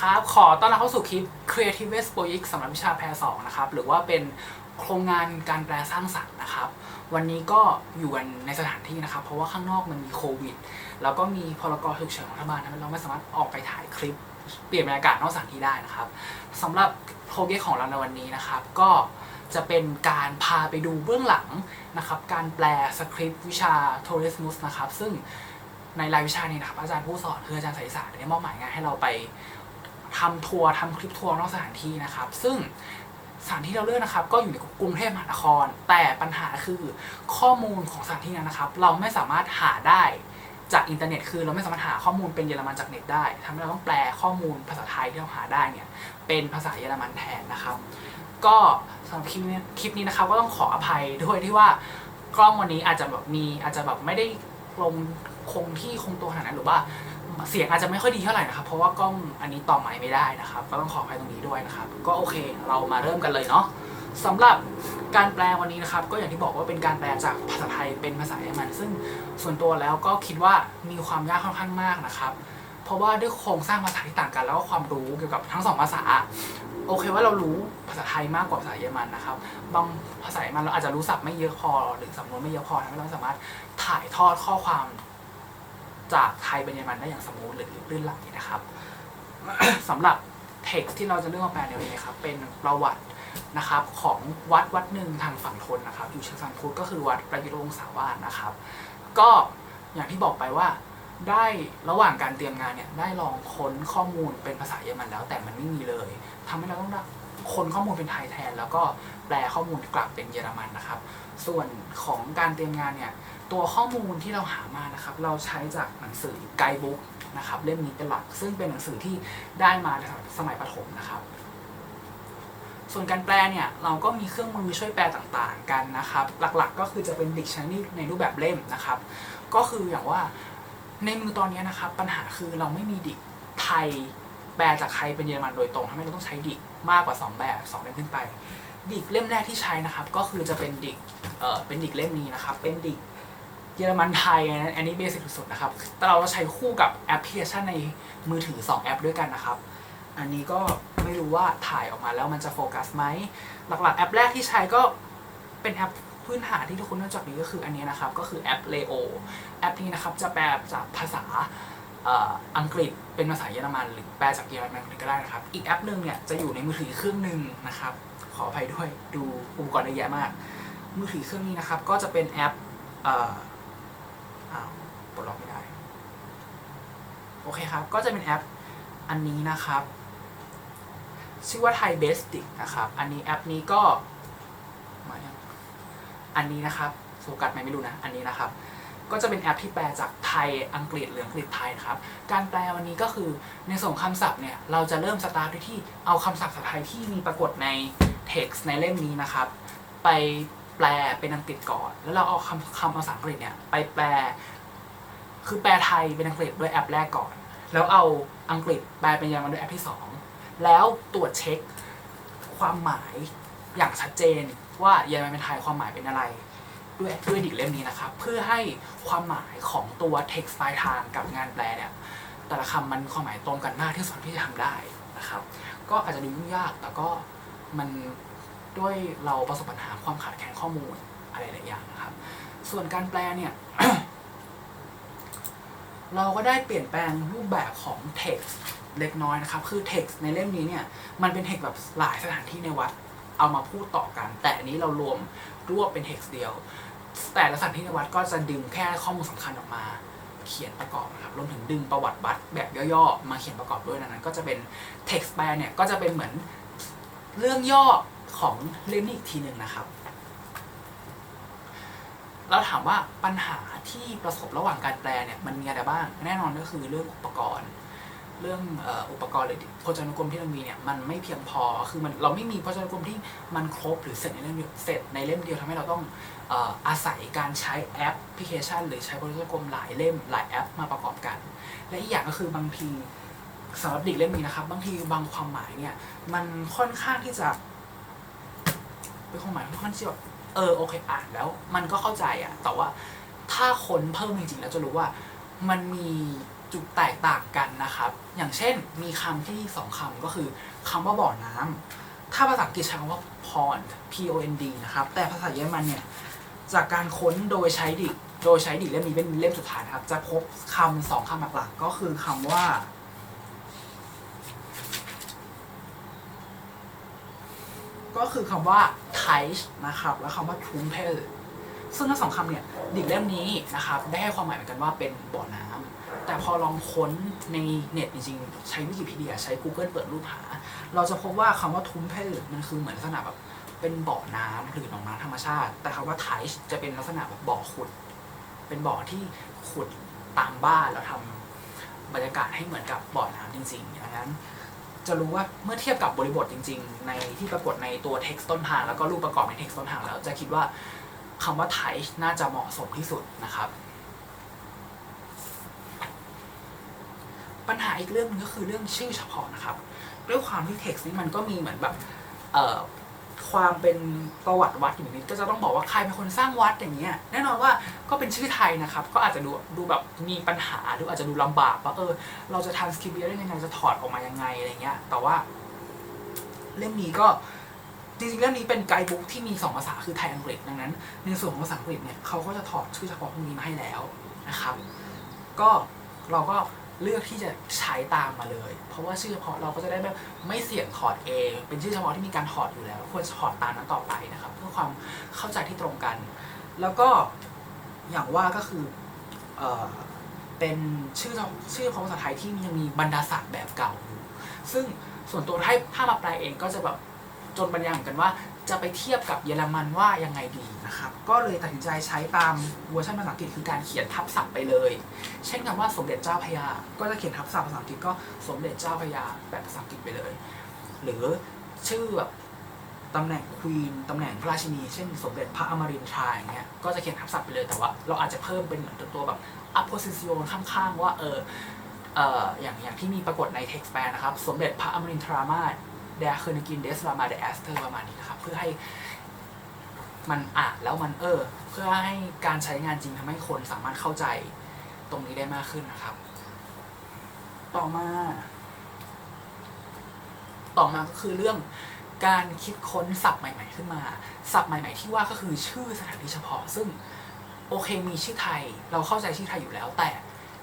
ครับ ขอต้อนรับเข้าสู่คลิป Creative West Pro X สำหรับวิชาแพรสองนะครับ หรือว่าเป็นโครงงานการแปลสร้างสรรค์นะครับ วันนี้ก็อยู่กันในสถานที่นะครับ เพราะว่าข้างนอกมันมีโควิด แล้วก็มีพรกฉุกเฉินของรัฐบาลทำให้เราไม่สามารถออกไปถ่ายคลิป เปลี่ยนบรรยากาศนอกสถานที่ได้นะครับสำหรับโปรเจกต์ของเราในวันนี้นะครับ ก็จะเป็นการพาไปดูเบื้องหลังนะครับ การแปลสคริปต์วิชา Tourismus นะครับ ซึ่งในรายวิชานี้นะครับอาจารย์ผู้สอนคืออาจารย์สายศาสตร์ได้มอบหมายงานให้เราไป ทำทัวร์ทำคลิปทัวร์นอกสถานที่นะครับ ซึ่งสถานที่เราเลือกนะครับ ก็อยู่ในกรุงเทพมหานคร แต่ปัญหาคือข้อมูลของสถานที่นั้นนะครับ เราไม่สามารถหาได้จากอินเทอร์เน็ต คือเราไม่สามารถหาข้อมูลเป็นเยอรมันจากเน็ตได้ทำให้เราต้องแปลข้อมูลภาษาไทยที่เราหาได้เนี่ยเป็นภาษาเยอรมันแทนนะครับ ก็สำหรับคลิปนี้คลิปนี้นะครับ ก็ต้องขออภัยด้วยที่ว่ากล้องวันนี้อาจจะแบบมีอาจจะแบบไม่ได้ลงคงที่คงตัวขนาดนั้นหรือว่า เสียงอาจจะไม่ค่อยดีเท่าไหร่นะครับ เพราะว่ากล้องอันนี้ต่อไม้ไม่ได้นะครับ ก็ต้องขออภัยตรงนี้ด้วยนะครับ ก็โอเค เรามาเริ่มกันเลยเนาะสำหรับการแปลวันนี้นะครับ ก็อย่างที่บอกว่าเป็นการแปลจากภาษาไทยเป็นภาษาเยอรมัน ซึ่งส่วนตัวแล้วก็คิดว่ามีความยากค่อนข้างมากนะครับ เพราะว่าด้วยโครงสร้างภาษาที่ต่างกัน แล้วก็ความรู้เกี่ยวกับทั้งสองภาษา โอเคว่าเรารู้ภาษาไทยมากกว่าภาษาเยอรมันนะครับ บางภาษาเยอรมันเราอาจจะรู้ศัพท์ไม่เยอะพอหรือสำนวนไม่เยอะพอทำให้เราไม่สามารถถ่ายทอดข้อความ จากไทยเป็นเยอรมันได้อย่างสมูทหรือลื่นไหลนะครับสำหรับเท็กซ์ที่เราจะเลือกมาแปลในวันนี้ครับเป็นประวัตินะครับของวัดวัดหนึ่งทางฝั่งทนนะครับ อยู่เชียงสังพุทธก็คือวัดประยุทธ์วงศาวาสนะครับ ก็อย่างที่บอกไปว่าได้ระหว่างการเตรียมงานเนี่ยได้ลองค้นข้อมูลเป็นภาษาเยอรมันแล้ว แต่มันไม่มีเลยทำให้เราต้องค้นข้อมูลเป็นไทยแทน แล้วก็แปลข้อมูลกลับเป็นเยอรมันนะครับ ส่วนของการเตรียมงานเนี่ย ตัวข้อมูลที่เราหามานะครับ เราใช้จากหนังสือไกด์บุ๊กนะครับเล่มนี้เป็นหลัก ซึ่งเป็นหนังสือที่ได้มาสมัยประถมนะครับ ส่วนการแปลเนี่ยเราก็มีเครื่องมือช่วยแปลต่างๆกันนะครับ หลักๆ ก็คือจะเป็น dictionary ในรูปแบบเล่มนะครับ ก็คืออย่างว่าในมือตอนนี้นะครับ ปัญหาคือเราไม่มีดิกไทยแปลจากไทยเป็นเยอรมันโดยตรงทำให้เราต้องใช้ดิกมากกว่า 2 แบบ2เล่มขึ้นไปดิกเล่มแรกที่ใช้นะครับ ก็คือจะเป็นดิกเอ่อเป็นดิกเล่มนี้นะครับ เป็นดิก เยอรมันไทยนะอันนี้เบสิกสุดๆนะครับ แต่เราใช้คู่กับแอปพลิเคชันในมือถือ 2 แอปด้วยกันนะครับ อันนี้ก็ไม่รู้ว่าถ่ายออกมาแล้วมันจะโฟกัสไหม หลักๆ แอปแรกที่ใช้ก็เป็นแอปพื้นฐานที่ทุกคนรู้จักดีก็คืออันนี้นะครับ ก็คือแอป Leo แอปนี้นะครับจะแปลจากภาษาอังกฤษเป็นภาษาเยอรมันหรือแปลจากเยอรมันก็ได้นะครับ อีกแอปหนึ่งเนี่ยจะอยู่ในมือถือเครื่องหนึ่งนะครับ ขออภัยด้วยดูอุปกรณ์เยอะแยะมาก มือถือเครื่องนี้นะครับก็จะเป็นแอป อ้าวปลดล็อกไม่ได้ โอเคครับ ก็จะเป็นแอปอันนี้นะครับ ชื่อว่า Thai Basic นะครับ อันนี้แอปนี้ก็มาอันนี้นะครับโฟกัสไหมไม่รู้นะ อันนี้นะครับ ก็จะเป็นแอปที่แปลจากไทยอังกฤษหรืออังกฤษไทยนะครับ การแปลวันนี้ก็คือในส่งคำศัพท์เนี่ย เราจะเริ่มสตาร์ทด้วยที่เอาคำศัพท์ภาษาไทยที่มีปรากฏใน text ในเล่มนี้นะครับ ไป แปลเป็นอังกฤษก่อน แล้วเราเอาคำคำภาษาอังกฤษเนี่ยไปแปล คือแปลไทยเป็นอังกฤษด้วยแอปแรกก่อน แล้วเอาอังกฤษแปลเป็นเยอรมันด้วยแอปที่สองแล้วตรวจเช็คความหมายอย่างชัดเจนว่าเยอรมันเป็นไทยความหมายเป็นอะไร ด้วยด้วยดิกเล่มนี้นะครับ เพื่อให้ความหมายของตัว text ปลายทางกับงานแปลเนี่ยแต่ละคำมันความหมายตรงกันมากที่สุดที่จะทำได้นะครับ ก็อาจจะดูยุ่งยากแต่ก็มัน ด้วยเราประสบปัญหาความขาดแคลนข้อมูลอะไรหลายอย่างนะครับ ส่วนการแปลเนี่ย เราก็ได้เปลี่ยนแปลงรูปแบบของ text เล็กน้อยนะครับ คือ text ในเล่มนี้เนี่ย มันเป็น text แบบหลายสถานที่ในวัด เอามาพูดต่อกัน แต่อันนี้เรารวมรวบเป็น text เดียว แต่ละสถานที่ในวัดก็จะดึงแค่ข้อมูลสำคัญออกมาเขียนประกอบนะครับ รวมถึงดึงประวัติวัดแบบย่อๆ มาเขียนประกอบด้วยดังนั้น ก็จะเป็น text แปลเนี่ย ก็จะเป็นเหมือนเรื่องย่อ ของเล่มนี้อีกทีหนึ่งนะครับ เราถามว่าปัญหาที่ประสบระหว่างการแปลเนี่ยมันมีอะไรบ้าง แน่นอนก็คือเรื่องอุปกรณ์ เรื่องอุปกรณ์หรือพจนานุกรมที่เรามีเนี่ยมันไม่เพียงพอ คือมันเราไม่มีพจนานุกรมที่มันครบหรือเสร็จในเล่มเดียวเสร็จในเล่มเดียวทำให้เราต้องอออาศัยการใช้แอปพลิเคชัน หรือใช้พจนานุกรมหลายเล่มหลายแอปมาประกอบกัน และอีกอย่างก็คือบางทีสำหรับเด็กเล่มนี้นะครับ บางทีบางความหมายเนี่ยมันค่อนข้างที่จะ เป็นความหมายค่อนข้างที่แบบเออโอเคอ่านแล้วมันก็เข้าใจอะแต่ว่าถ้าคนเพิ่มจริงๆแล้วจะรู้ว่ามันมีจุดแตกต่างกันนะครับ อย่างเช่นมีคำที่สองคำก็คือคำว่าบ่อน้ำถ้าภาษาอังกฤษใช้คำว่า pond p o n d นะครับ แต่ภาษาเยอรมันเนี่ยจากการค้นโดยใช้ดิโดยใช้ดิเล่มนี้เป็นเล่มสุดท้ายนะครับ จะพบคำสองคำหลักๆก็คือคำว่า ก็คือคำว่า t i c h นะครับ และคำว่า t r u m p e l ซึ่งทั้งสองคำเนี่ยดิกเล่มนี้นะครับ ได้ให้ความหมายเหมือนกันว่าเป็นบ่อน้ำแต่พอลองค้นในเน็ตจริงๆ ใช้วิกิพีเดียใช้ Google เปิดรูปหา เราจะพบว่าคำว่า t r u m p e l มันคือเหมือนลักษณะแบบเป็นบ่อน้ำหรือหนองน้ำธรรมชาติ แต่คำว่า t i c h จะเป็นลักษณะแบบบ่อขุด เป็นบ่อที่ขุดตามบ้านแล้วทำบรรยากาศให้เหมือนกับบ่อน้ำจริงๆดังนั้น จะรู้ว่าเมื่อเทียบกับบริบทจริง ๆ ในที่ปรากฏในตัว text ต้นทาง แล้วก็รูปประกอบใน text ต้นทางแล้ว จะคิดว่าคำว่า type น่าจะเหมาะสมที่สุดนะครับ ปัญหาอีกเรื่องนึงก็คือเรื่องชื่อเฉพาะนะครับ ด้วยความที่ text นี้มันก็มีเหมือนแบบ ความเป็นประวัติวัดอยู่นิดก็จะต้องบอกว่าใครเป็นคนสร้างวัดอย่างเงี้ยแน่นอนว่าก็เป็นชื่อไทยนะครับ ก็อาจจะดูดูแบบมีปัญหาดูออาจจะดูลำบากว่าเออเราจะทำสคริปต์ได้ยังไงจะถอดออกมายังไงอะไรเงี้ยแต่ว่าเล่มนี้ก็จริงๆเล่มนี้เป็นไกด์บุ๊กที่มีสองภาษาคือไทยอังกฤษดังนั้น ในส่วนของภาษาอังกฤษเนี่ยเขาก็จะถอดชื่อเฉพาะพวกนี้มาให้แล้วนะครับ ก็เราก็ เลือกที่จะใช้ตามมาเลย เพราะว่าชื่อเฉพาะเราก็จะได้แบบไม่เสี่ยงถอดเอง เป็นชื่อเฉพาะที่มีการถอดอยู่แล้ว ควรถอดตามนั้นต่อไปนะครับ เพื่อความเข้าใจที่ตรงกัน แล้วก็อย่างว่าก็คือเออเป็นชื่อชื่อของภาษาไทยที่ยังมีบรรดาศักดิ์แบบเก่าอยู่ซึ่งส่วนตัวถ้าถ้ามาแปลเองก็จะแบบจนบรรยายเหมือนกันว่า จะไปเทียบกับเยอรมันว่ายังไงดีนะครับ ก็เลยตัดสินใจใช้ตามเวอร์ชันภาษาอังกฤษคือการเขียนทับศัพท์ไปเลย เช่นคำว่าสมเด็จเจ้าพยา ก็จะเขียนทับศัพท์ภาษาอังกฤษก็สมเด็จเจ้าพยาแบบภาษาอังกฤษไปเลย หรือชื่อแบบตำแหน่งควีนตำแหน่งพระราชินี เช่น สมเด็จพระอมรินทราอย่างเงี้ย ก็จะเขียนทับศัพท์ไปเลย แต่ว่าเราอาจจะเพิ่มเป็นเหมือนตัวแบบ apposition ข้างๆ ว่าเออเอออย่างอย่างที่มีปรากฏใน text แปลนะครับ สมเด็จพระอมรินทรามาศ เดอะเคอร์นกินเดสรามาเดอะแอสเตอร์ประมาณนี้นะครับ เพื่อให้มันอ่านแล้วมันเออ เพื่อให้การใช้งานจริงทำให้คนสามารถเข้าใจตรงนี้ได้มากขึ้นนะครับ ต่อมา ต่อมาก็คือเรื่องการคิดค้นศัพท์ใหม่ ๆ ขึ้นมาศัพท์ใหม่ ๆ ที่ว่าก็คือชื่อสถานที่เฉพาะ ซึ่งโอเคมีชื่อไทย เราเข้าใจชื่อไทยอยู่แล้ว แต่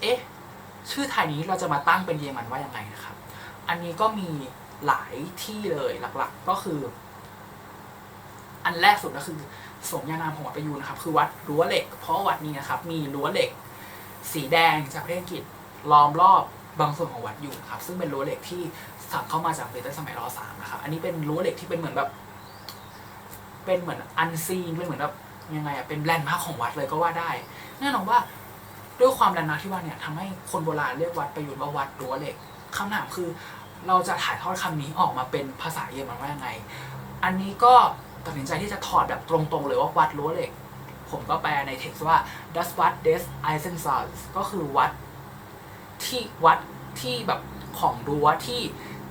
เอ๊ะ ชื่อไทยนี้เราจะมาตั้งเป็นเยอรมันว่ายังไงนะครับ อันนี้ก็มี หลายที่เลยหลักๆ ก็คือ อันแรกสุดก็คือสมญานามของวัดประยูนนะครับ คือวัดรั้วเหล็ก เพราะวัดนี้นะครับ มีรั้วเหล็ก สีแดงจากประเทศอังกฤษล้อมรอบบางส่วนของวัดอยู่ครับ ซึ่งเป็นรั้วเหล็กที่สั่งเข้ามาจากประเทศสมัยรสามนะครับ อันนี้เป็นรั้วเหล็กที่เป็นเหมือนแบบ เป็นเหมือนอันซีนเป็นเหมือนแบบยังไงอะเป็นแลนด์มาร์คของวัดเลยก็ว่าได้แน่นอนว่าด้วยความแลนด์มาร์คที่ว่าเนี่ยทำให้คนโบราณเรียกวัดประยุทธ์ว่าวัดรั้วเหล็กคำถามคือ เราจะถ่ายทอดคำนี้ออกมาเป็นภาษาเยอรมันว่ายังไง อันนี้ก็ตัดสินใจที่จะถอดแบบตรงๆเลยว่าวัดรั้วเหล็ก ผมก็แปลในเท็กซ์ว่า das Watt des Eisensaals ก็คือวัดที่วัดที่แบบของรั้วที่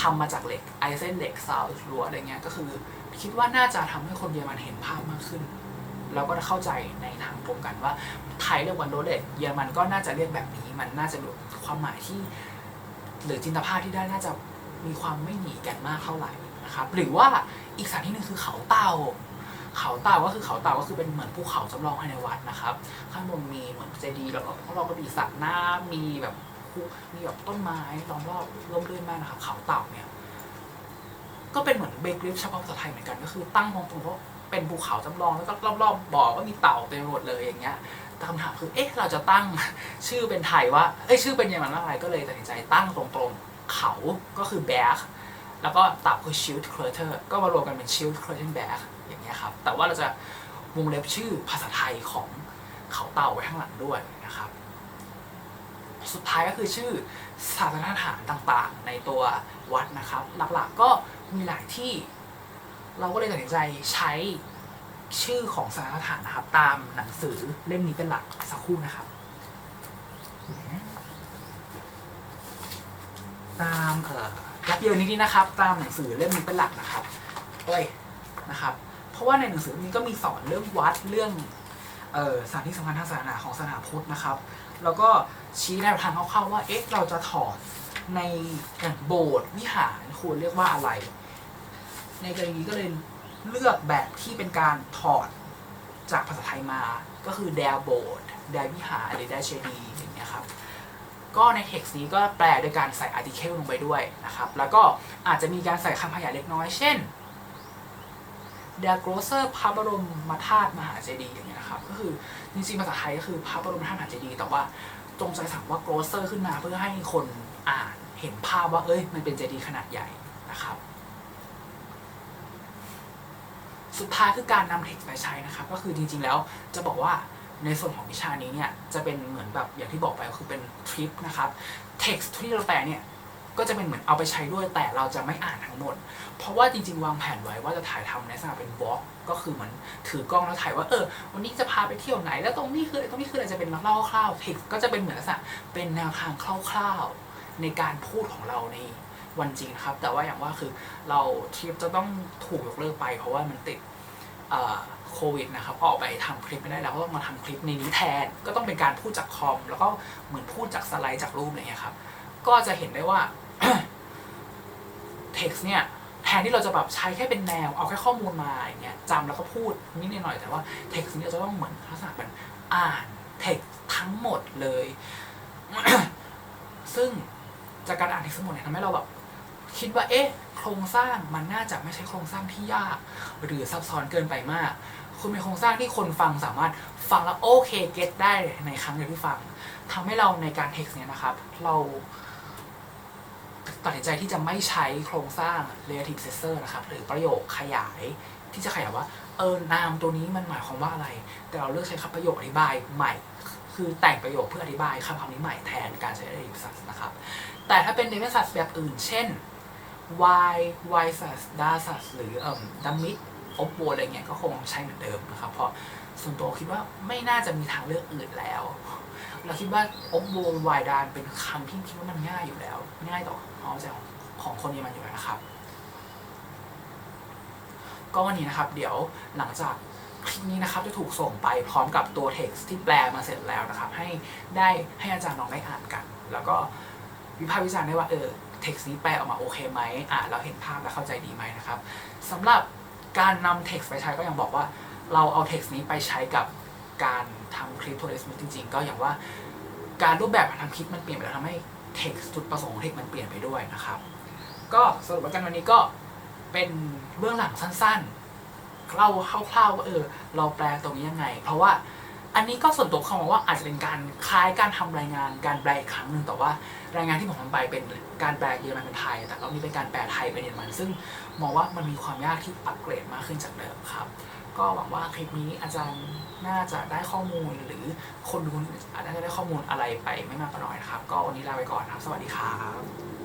ทำมาจากเหล็กไอเซนเหล็กซาวรั้วอะไรเงี้ยก็คือ คิดว่าน่าจะทำให้คนเยอรมันเห็นภาพมากขึ้น แล้วก็เข้าใจในทางตรงกันว่า ไทยเรียกวันโรเล็กเยอรมันก็น่าจะเรียกแบบนี้ มันน่าจะดูความหมายที่ หรือจินตภาพที่ได้น่าจะ มีความไม่หนีกันมากเท่าไหร่นะครับ หรือว่าอีกสถานที่หนึ่งคือเขาเต่า เขาเต่าก็คือเขาเต่าก็คือเป็นเหมือนภูเขาจำลองภายในวัดนะครับ ข้างบนมีเหมือนเจดีย์แล้วก็เราก็มีสระน้ำมีแบบมีแบบต้นไม้ล้อมรอบร่มรื่นมากนะครับ เขาเต่าเนี่ย ก็เป็นเหมือนเบกริฟเฉพาะภาษาไทยเหมือนกันก็คือตั้งตรงๆเพราะเป็นภูเขาจำลองแล้วก็รอบๆบ่อก็มีเต่าเต็มไปหมดเลยอย่างเงี้ยคำถามคือ เอ๊ะ เราจะตั้งชื่อเป็นไทยว่า เอ้ย ชื่อเป็นเยอรมันว่าอะไร ก็เลยตัดสินใจตั้งตรงๆ เขาก็คือแบกแล้วก็ต่าคือชิลต์เคอร์เทอร์ก็มารวมกันเป็นชิลต์เคอร์แบกอย่างเงี้ยครับ แต่ว่าเราจะวงเล็บชื่อภาษาไทยของเขาเต่าไว้ข้างหลังด้วยนะครับ สุดท้ายก็คือชื่อศานสถานต่างๆ ในตัววัดนะครับ หลักๆก็มีหลายที่ เราก็เลยตัดสินใจใช้ชื่อของสถานสถานนะครับ ตามหนังสือเล่มนี้เป็นหลักสักครู่นะครับ ตามเอ่อยับเยินนิดๆนะครับ ตามหนังสือเล่มนี้เป็นหลักนะครับโอ้ยนะครับ เพราะว่าในหนังสือนี้ก็มีสอนเรื่องวัดเรื่องเออสถานที่สำคัญทางศาสนาของศาสนาพุทธนะครับ แล้วก็ชี้แนวทางคร่าวๆว่าเอ๊ะเราจะถอดในอย่างโบสถ์วิหารควรเรียกว่าอะไร ในกรณีก็เลยเลือกแบบที่เป็นการถอดจากภาษาไทยมา ก็คือแดโบสถ์แดวิหารหรือแดเชดีอย่างเงี้ยครับ ก็ในเท็กซ์นี้ก็แปลโดยการใส่อาร์ติเคิลลงไปด้วยนะครับ แล้วก็อาจจะมีการใส่คำขยายเล็กน้อย เช่นเดอะโกรเซอร์พระบรมมาธาตุมหาเจดีย์อย่างเงี้ยนะครับ ก็คือจริงๆภาษาไทยก็คือพระบรมธาตุมหาเจดีย์แต่ว่าจงใจสั่งว่าโกรเซอร์ขึ้นมาเพื่อให้คนอ่านเห็นภาพว่าเอ้ยมันเป็นเจดีย์ขนาดใหญ่นะครับ สุดท้ายคือการนำเท็กซ์ไปใช้นะครับ ก็คือจริงๆแล้วจะบอกว่า ในส่วนของวิชานี้เนี่ยจะเป็นเหมือนแบบอย่างที่บอกไปก็คือเป็นทริปนะครับเท็กซ์ที่เราแปลเนี่ยก็จะเป็นเหมือนเอาไปใช้ด้วยแต่เราจะไม่อ่านทั้งหมด เพราะว่าจริง ๆ วางแผนไว้ว่าจะถ่ายทำในลักษณะเป็นบล็อกก็คือเหมือนถือกล้องแล้วถ่ายว่าเออวันนี้จะพาไปเที่ยวไหน แล้วตรงนี้คืออะไรตรงนี้คืออะไรจะเป็นเล่าคร่าวๆเท็กซ์ก็จะเป็นเหมือนลักษณะเป็นแนวทางคร่าวๆในการพูดของเราในวันจริงนะครับ แต่ว่าอย่างว่าคือเราทริปจะต้องถูกยกเลิกไป เพราะว่ามันติดอ่อ โควิดนะครับก็ออกไปทำคลิปไม่ได้แล้วก็ต้องมาทำคลิปในนี้แทน ก็ต้องเป็นการพูดจากคอม แล้วก็เหมือนพูดจากสไลด์จากรูปอะไรเงี้ยครับ ก็จะเห็นได้ว่า text เนี่ยแทนที่เราจะแบบใช้แค่เป็นแนว เอาแค่ข้อมูลมาอย่างเงี้ยจำแล้วก็พูดนิดหน่อยแต่ว่า text เนี่ยจะต้องเหมือนลักษณะเป็นอ่าน text ทั้งหมดเลย ซึ่งจากการอ่าน text ทั้งหมดเนี่ยทำให้เราแบบคิดว่าเอ๊ะ โครงสร้างมันน่าจะไม่ใช่โครงสร้างที่ยาก หรือซับซ้อนเกินไปมาก คุณเป็นโครงสร้างที่คนฟังสามารถฟังแล้วโอเคเก็ตได้ในครั้งเดียวที่ฟังทำให้เราในการเท็กซ์เนี่ยนะครับ เราตัดสินใจที่จะไม่ใช้โครงสร้าง relative successor นะครับหรือประโยคขยายที่จะขยายว่าเออนามตัวนี้มันหมายความว่าอะไร แต่เราเลือกใช้คำประโยคอธิบายใหม่ คือแต่งประโยคเพื่ออธิบายคำคำนี้ใหม่แทนการใช้ relative successor นะครับ แต่ถ้าเป็น relative successor แบบอื่น เช่น y y sus da sus หรือเอ่อดัม มิดอบโวอะไรเงี้ยก็คงใช้เหมือนเดิมนะครับเพราะส่วนตัวคิดว่าไม่น่าจะมีทางเลือกอื่นแล้ว เราคิดว่าอบโววายดานเป็นคำที่คิดว่ามันง่ายอยู่แล้ว ง่ายต่อความเข้าใจของคนเยอรมันอยู่แล้วนะครับ ก็วันนี้นะครับ เดี๋ยวหลังจากคลิปนี้นะครับจะถูกส่งไปพร้อมกับตัว text ที่แปลมาเสร็จแล้วนะครับ ให้ได้ให้อาจารย์ลองได้อ่านกัน แล้วก็วิพากษ์วิจารณ์ได้ว่าเออ text นี้แปลออกมาโอเคไหมอ่านแล้วเห็นภาพและเข้าใจดีไหมนะครับสำหรับ การนำ text ไปใช้ก็ยังบอกว่าเราเอา text นี้ไปใช้กับการทำคลิปโทรเลสมิจริง ๆ ก็อย่างว่าการรูปแบบการทำคลิปมันเปลี่ยนไปแล้วทำให้ text จุดประสงค์ของ text มันเปลี่ยนไปด้วยนะครับ ก็สรุปวันวันนี้ก็เป็นเบื้องหลังสั้นๆเล่าคร่าวๆว่าเออเราแปลตรงนี้ยังไง เพราะว่า อันนี้ก็ส่วนตัวเขามองว่าอาจจะเป็นการคล้ายการทำรายงานการแปลอีกครั้งหนึ่งแต่ว่ารายงานที่ผมทำไปเป็นการแปลเยอรมันเป็นไทย แต่รอบนี้เป็นการแปลไทยเป็นเยอรมัน ซึ่งมองว่ามันมีความยากที่อัปเกรดมากขึ้นจากเดิมครับ ก็หวังว่าคลิปนี้อาจารย์น่าจะได้ข้อมูลหรือคนดูอาจจะได้ข้อมูลอะไรไปไม่มากก็น้อยนะครับ ก็วันนี้ลาไปก่อนครับ สวัสดีครับ